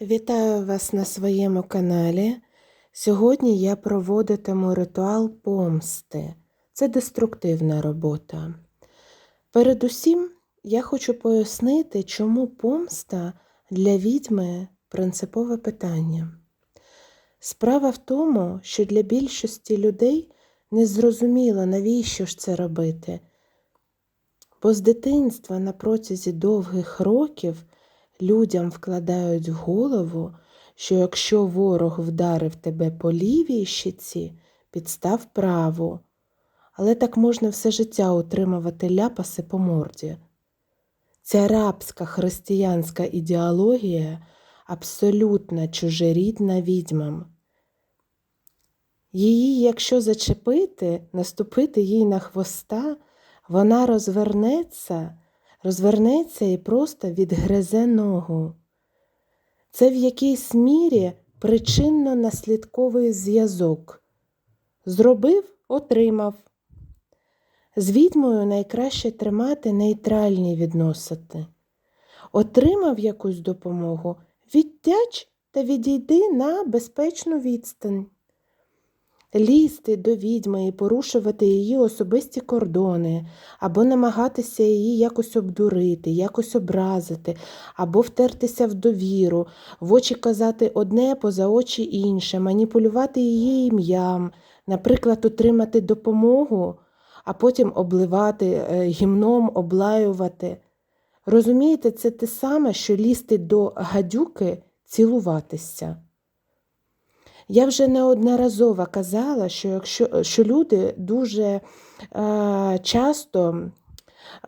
Вітаю вас на своєму каналі. Сьогодні я проводитиму ритуал помсти. Це деструктивна робота. Передусім, я хочу пояснити, чому помста для відьми принципове питання. Справа в тому, що для більшості людей не зрозуміло, навіщо ж це робити. Бо з дитинства на протязі довгих років людям вкладають в голову, що якщо ворог вдарив тебе по лівій щиці, підстав праву. Але так можна все життя утримувати ляпаси по морді. Ця рабська християнська ідеологія абсолютно чужерідна відьмам. Її, якщо зачепити, наступити їй на хвоста, вона розвернеться, розвернеться і просто відгризе ногу. Це в якійсь мірі причинно-наслідковий зв'язок. Зробив, отримав. З відьмою найкраще тримати нейтральні відносини. Отримав якусь допомогу, відтяч та відійди на безпечну відстань. Лізти до відьми і порушувати її особисті кордони, або намагатися її якось обдурити, якось образити, або втертися в довіру, в очі казати одне, поза очі інше, маніпулювати її ім'ям, наприклад, отримати допомогу, а потім обливати е, гімном, облаювати. Розумієте, це те саме, що лізти до гадюки, цілуватися. Я вже неодноразово казала, що якщо що люди дуже е, часто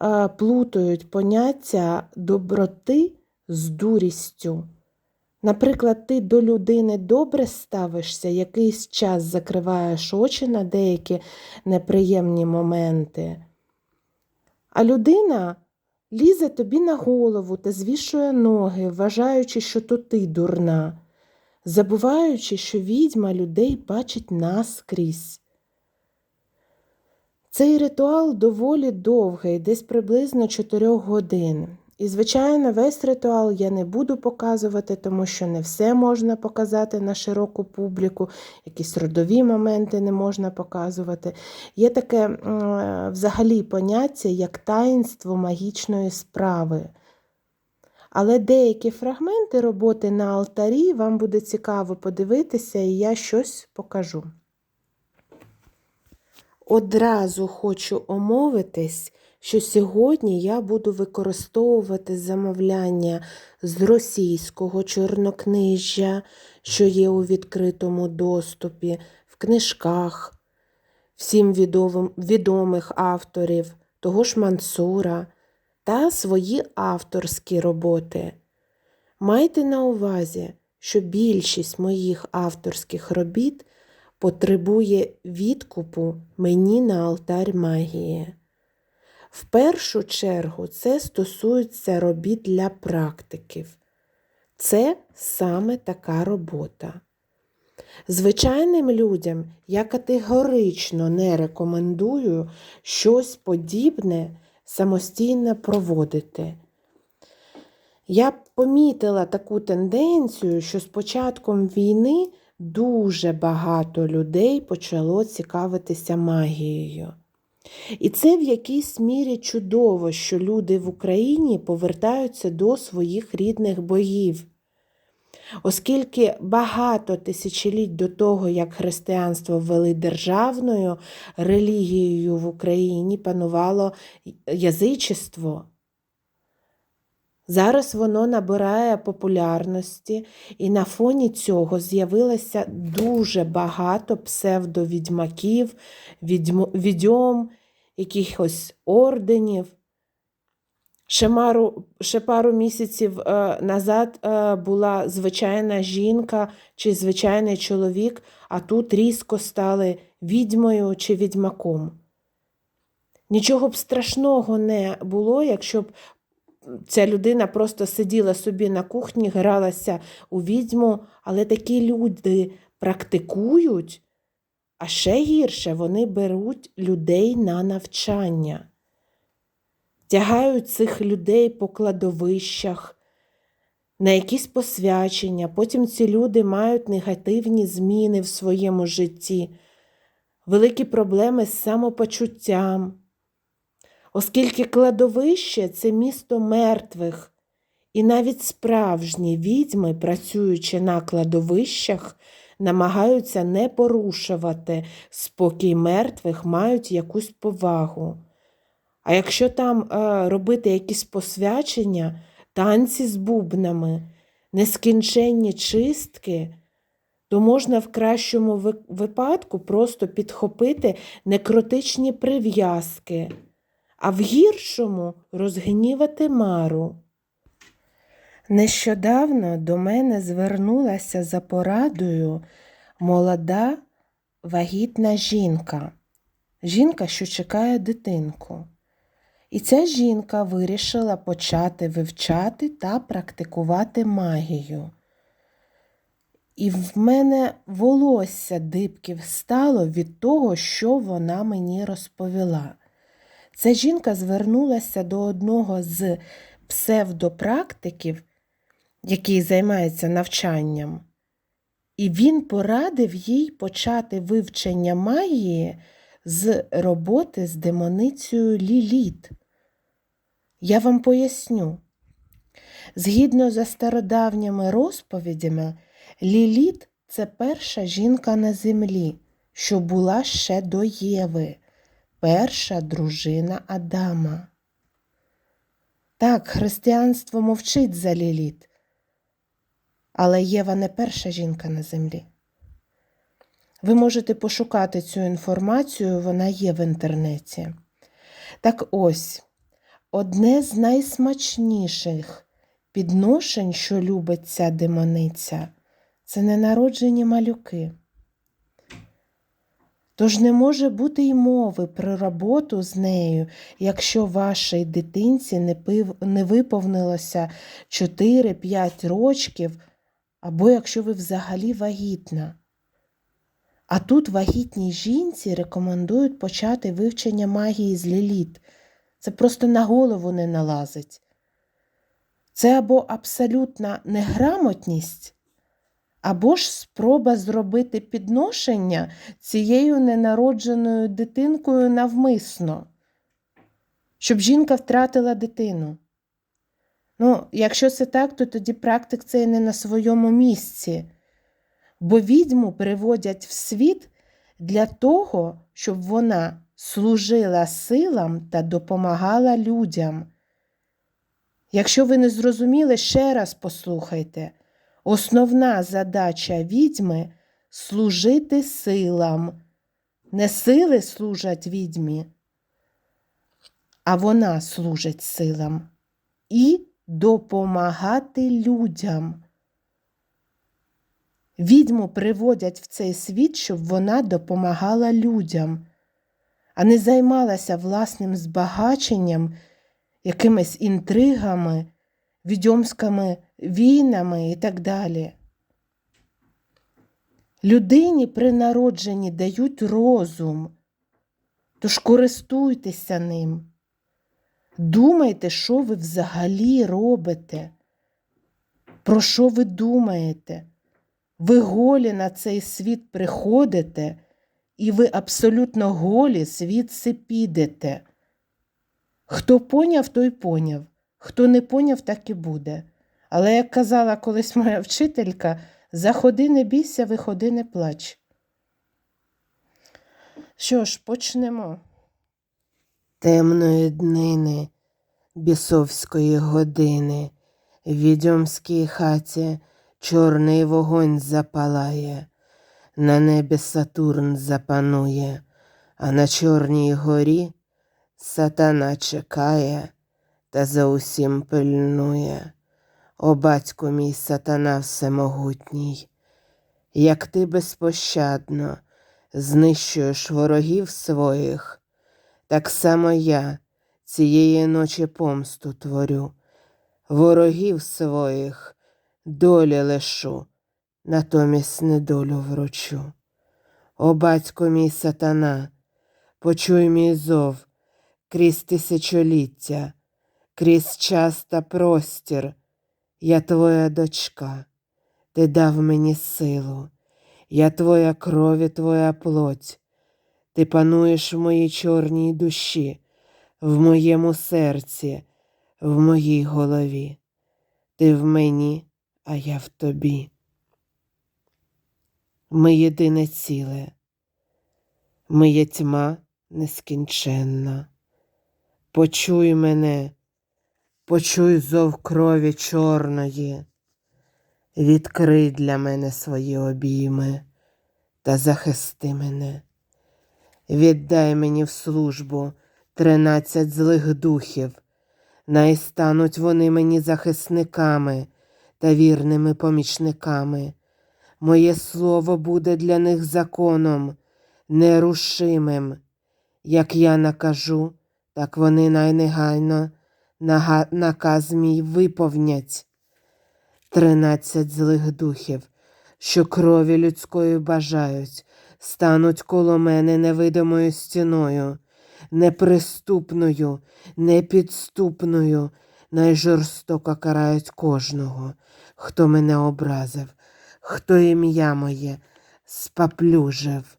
е, плутають поняття доброти з дурістю. Наприклад, ти до людини добре ставишся, якийсь час закриваєш очі на деякі неприємні моменти, а людина лізе тобі на голову та звішує ноги, вважаючи, що то ти дурна забуваючи, що відьма людей бачить наскрізь. Цей ритуал доволі довгий, десь приблизно 4 годин. І, звичайно, весь ритуал я не буду показувати, тому що не все можна показати на широку публіку, якісь родові моменти не можна показувати. Є таке взагалі поняття як таїнство магічної справи. Але деякі фрагменти роботи на алтарі вам буде цікаво подивитися, і я щось покажу. Одразу хочу омовитись, що сьогодні я буду використовувати замовляння з російського чорнокнижжя, що є у відкритому доступі, в книжках, всім відомих авторів, того ж Мансура та свої авторські роботи. Майте на увазі, що більшість моїх авторських робіт потребує відкупу мені на алтарь магії. В першу чергу це стосується робіт для практиків. Це саме така робота. Звичайним людям я категорично не рекомендую щось подібне самостійно проводити. Я помітила таку тенденцію, що з початком війни дуже багато людей почало цікавитися магією. І це в якійсь мірі чудово, що люди в Україні повертаються до своїх рідних богів. Оскільки багато тисячоліть до того, як християнство ввели державною релігією в Україні, панувало язичество. Зараз воно набирає популярності, і на фоні цього з'явилося дуже багато псевдовідьмаків, відьом, якихось орденів. Ще мару, ще пару місяців е, назад е, була звичайна жінка чи звичайний чоловік, а тут різко стали відьмою чи відьмаком. Нічого б страшного не було, якщо б ця людина просто сиділа собі на кухні, гралася у відьму, але такі люди практикують, а ще гірше вони беруть людей на навчання тягають цих людей по кладовищах, на якісь посвячення, потім ці люди мають негативні зміни в своєму житті, великі проблеми з самопочуттям. Оскільки кладовище це місто мертвих, і навіть справжні відьми, працюючи на кладовищах, намагаються не порушувати спокій мертвих, мають якусь повагу. А якщо там е, робити якісь посвячення, танці з бубнами, нескінченні чистки, то можна в кращому випадку просто підхопити некротичні прив'язки, а в гіршому розгнівати мару. Нещодавно до мене звернулася за порадою молода вагітна жінка, жінка, що чекає дитинку. І ця жінка вирішила почати вивчати та практикувати магію. І в мене волосся дибки встало від того, що вона мені розповіла. Ця жінка звернулася до одного з псевдопрактиків, який займається навчанням, і він порадив їй почати вивчення магії з роботи з демоницею Ліліт. Я вам поясню. Згідно за стародавніми розповідями, Ліліт це перша жінка на землі, що була ще до Єви, перша дружина Адама. Так, християнство мовчить за Ліліт, але Єва не перша жінка на землі. Ви можете пошукати цю інформацію, вона є в інтернеті. Так ось, одне з найсмачніших підношень, що любить ця демониця, це ненароджені малюки. Тож не може бути й мови про роботу з нею, якщо вашій дитинці не, пив, не виповнилося 4-5 рочків, або якщо ви взагалі вагітна. А тут вагітній жінці рекомендують почати вивчення магії з ліліт. Це просто на голову не налазить. Це або абсолютна неграмотність, або ж спроба зробити підношення цією ненародженою дитинкою навмисно, щоб жінка втратила дитину. Ну, якщо це так, то тоді практик цей не на своєму місці, бо відьму приводять в світ для того, щоб вона служила силам та допомагала людям. Якщо ви не зрозуміли, ще раз послухайте. Основна задача відьми служити силам. Не сили служать відьмі, а вона служить силам і допомагати людям. Відьму приводять в цей світ, щоб вона допомагала людям, а не займалася власним збагаченням, якимись інтригами, відьомськими війнами і так далі. Людині при народженні дають розум, тож користуйтеся ним. Думайте, що ви взагалі робите, про що ви думаєте. Ви голі на цей світ приходите, і ви абсолютно голі звідси підете. Хто поняв, той поняв, хто не поняв, так і буде. Але, як казала колись моя вчителька, заходи не бійся, виходи не плач. Що ж, почнемо. Темної днини, бісовської години, в відьомській хаті чорний вогонь запалає, на небі Сатурн запанує, а на Чорній горі сатана чекає та за усім пильнує. О, батько мій сатана всемогутній, як ти безпощадно знищуєш ворогів своїх, так само я цієї ночі помсту творю, ворогів своїх долі лишу, натомість недолю вручу. О, батько мій сатана, почуй мій зов крізь тисячоліття, крізь час та простір, Я твоя дочка, ти дав мені силу, я твоя кров і твоя плоть. Ти пануєш в моїй чорній душі, в моєму серці, в моїй голові. Ти в мені, а я в тобі. Ми єдине ціле, ми є тьма нескінченна. Почуй мене, почуй зов крові чорної, відкрий для мене свої обійми та захисти мене. Віддай мені в службу тринадцять злих духів, най стануть вони мені захисниками та вірними помічниками. Моє слово буде для них законом, нерушимим. Як я накажу, так вони найнегайно наказ мій виповнять. Тринадцять злих духів, що крові людської бажають, стануть коло мене невидимою стіною, неприступною, непідступною, найжорстоко карають кожного, хто мене образив, хто ім'я моє спаплюжив,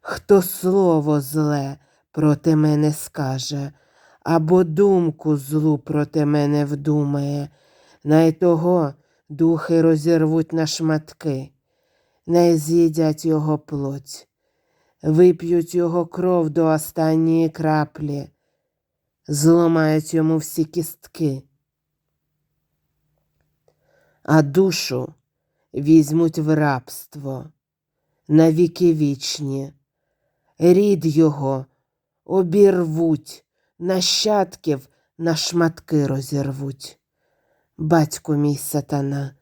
хто слово зле проти мене скаже, або думку злу проти мене вдумає, най того духи розірвуть на шматки, не з'їдять його плоть, вип'ють його кров до останньої краплі, зламають йому всі кістки, а душу візьмуть в рабство на віки вічні, рід його обірвуть, нащадків на шматки розірвуть. Батько мій сатана,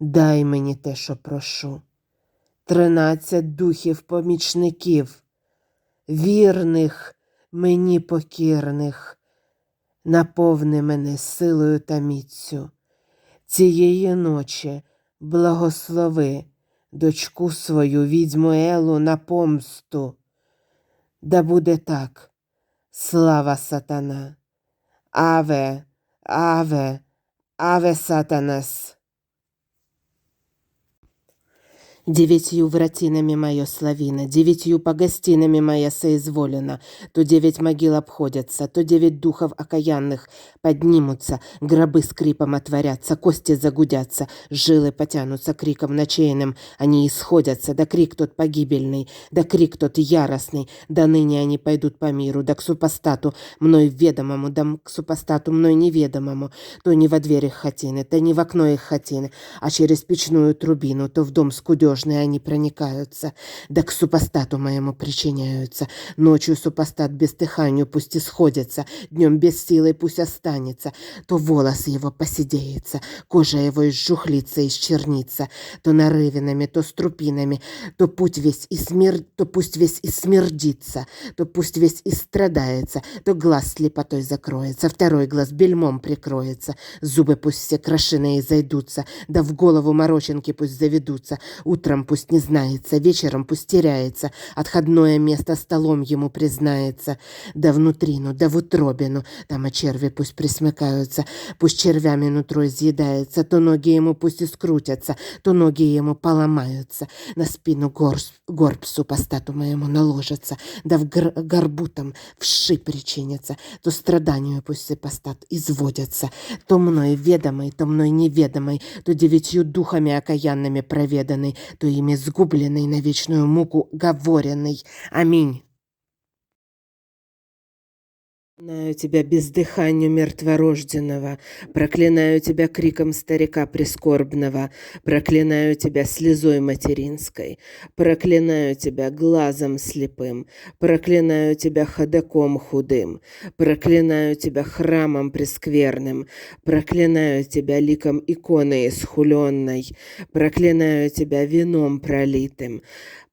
дай мені те, що прошу. Тринадцять духів помічників, вірних мені покірних, наповни мене силою та міцю. Цієї ночі благослови дочку свою відьму Елу на помсту. Да буде так, слава сатана. Аве, аве, аве сатанас. Девятью вратинами мое славина, девятью погостинами моя соизволена. То девять могил обходятся, то девять духов окаянных поднимутся, гробы скрипом отворятся, кости загудятся, жилы потянутся криком ночейным, они исходятся, да крик тот погибельный, да крик тот яростный, да ныне они пойдут по миру, да к супостату мной ведомому, да к супостату мной неведомому, то не во дверь их хатины, то не в окно их хатины, а через печную трубину, то в дом скудежный они проникаются, да к супостату моему причиняются. Ночью супостат без дыханию пусть исходится, днем без силы пусть останется, то волос его поседеется, кожа его изжухлится, исчернится, то нарывинами, то струпинами, то путь весь и смер... то пусть весь и смердится, то пусть весь и страдается, то глаз слепотой закроется, второй глаз бельмом прикроется, зубы пусть все крошиные зайдутся, да в голову мороченки пусть заведутся, утром пусть не знается, вечером пусть теряется, отходное место столом ему признается, да внутрину, да в утробину, там и черви пусть присмыкаются, пусть червями нутро изъедается, то ноги ему пусть и скрутятся, то ноги ему поломаются, на спину горб, горб супостату моему наложится, да в гр- горбу там вши причинятся, то страданию пусть супостат изводятся, то мной ведомый, то мной неведомый, то девятью духами окаянными проведанный, то ими сгубленный на вечную муку говоренный. Аминь. Проклинаю тебя бездыханию мертворожденного, проклинаю тебя криком старика прискорбного, проклинаю тебя слезой материнской, проклинаю тебя глазом слепым, проклинаю тебя ходоком худым, проклинаю тебя храмом прескверным, проклинаю тебя ликом иконы исхуленной, проклинаю тебя вином пролитым,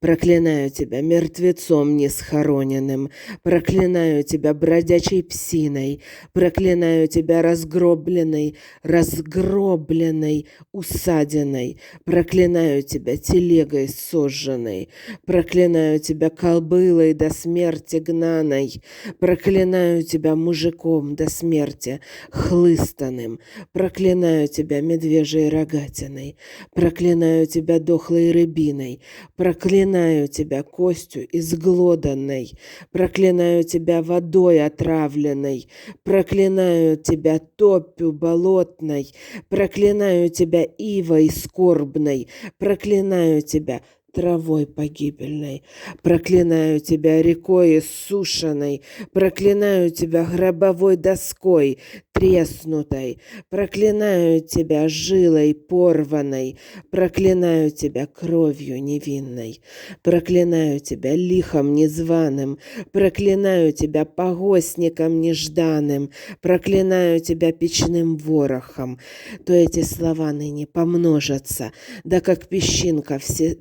Проклинаю тебя мертвецом несхороненным. Проклинаю тебя бродячей псиной. Проклинаю тебя разгробленной, разгробленной усадиной. Проклинаю тебя телегой сожженной. Проклинаю тебя колбылой до смерти гнаной. Проклинаю тебя мужиком до смерти хлыстанным. Проклинаю тебя медвежьей рогатиной. Проклинаю тебя дохлой рыбиной. Проклинаю тебя костью изглоданной. Проклинаю тебя водой отравленной. Проклинаю тебя топью болотной. Проклинаю тебя ивой скорбной. Проклинаю тебя травой погибельной. Проклинаю тебя рекой иссушенной, проклинаю тебя гробовой доской, треснутой, проклинаю тебя жилой порванной, проклинаю тебя кровью невинной, проклинаю тебя лихом незваным, проклинаю тебя погостником нежданным, проклинаю тебя печным ворохом, то эти слова ныне помножатся, да как песчинка все,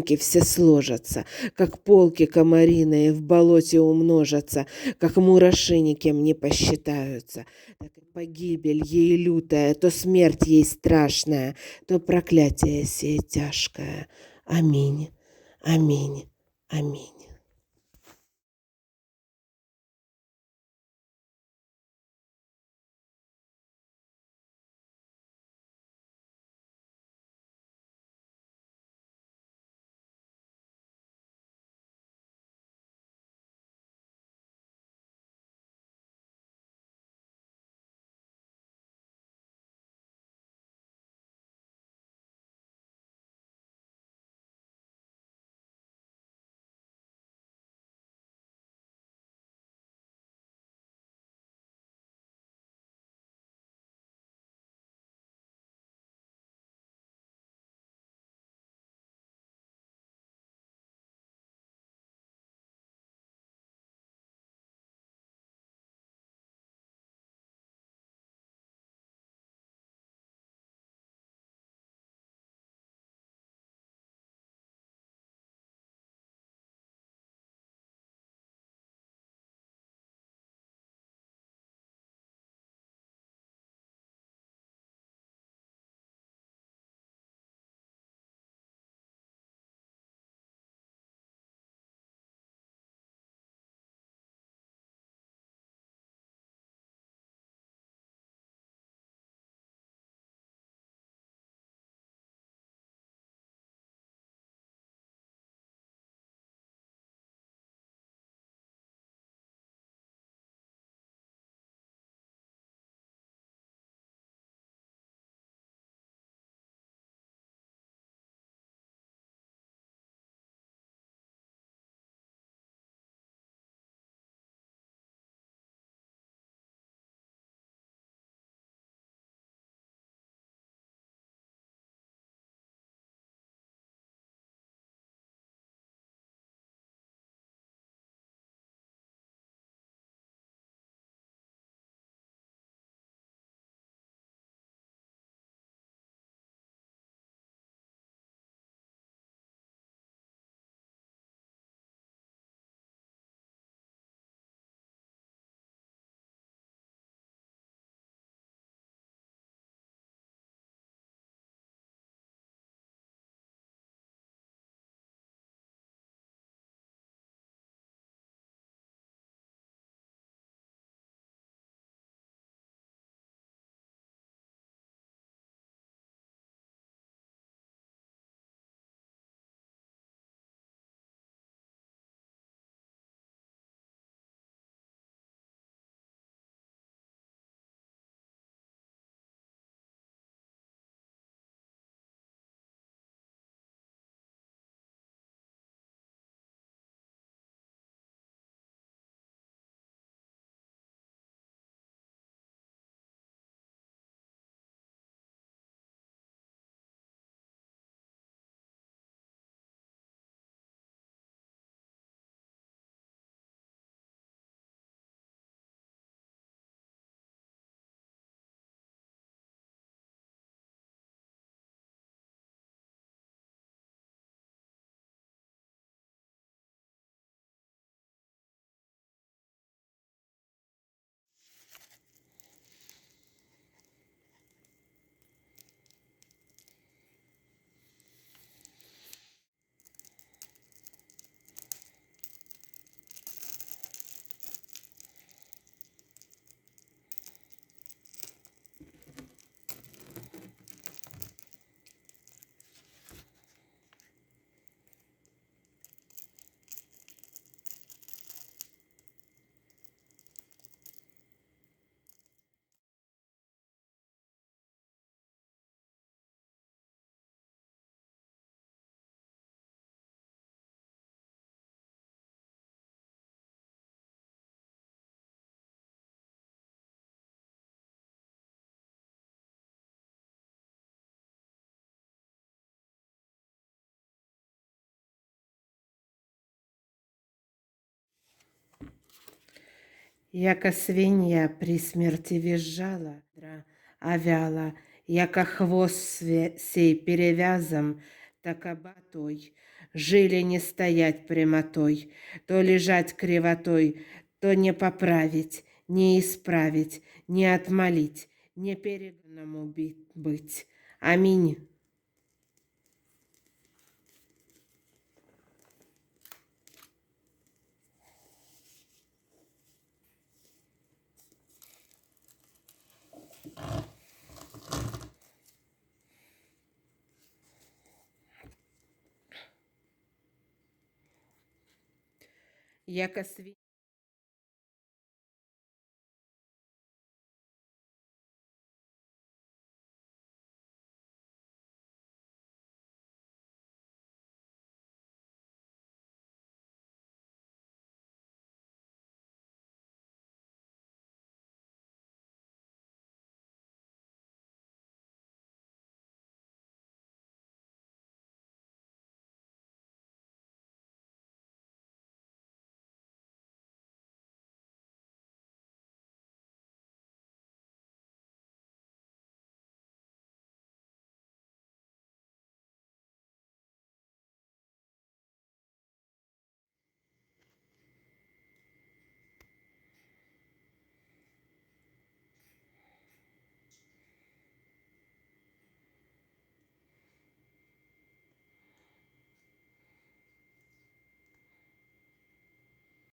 песчинки все сложатся, как полки комариные в болоте умножатся, как мураши никем не посчитаются, так Погибель ей лютая, то смерть ей страшная, то проклятие сей тяжкое. Аминь, аминь, аминь. Яка свинья при смерти визжала, овяла, яка хвост сей перевязом, так той, жили не стоять прямотой, то лежать кривотой, то не поправить, не исправить, не отмолить, не переданному би- быть. Аминь. Яка свинья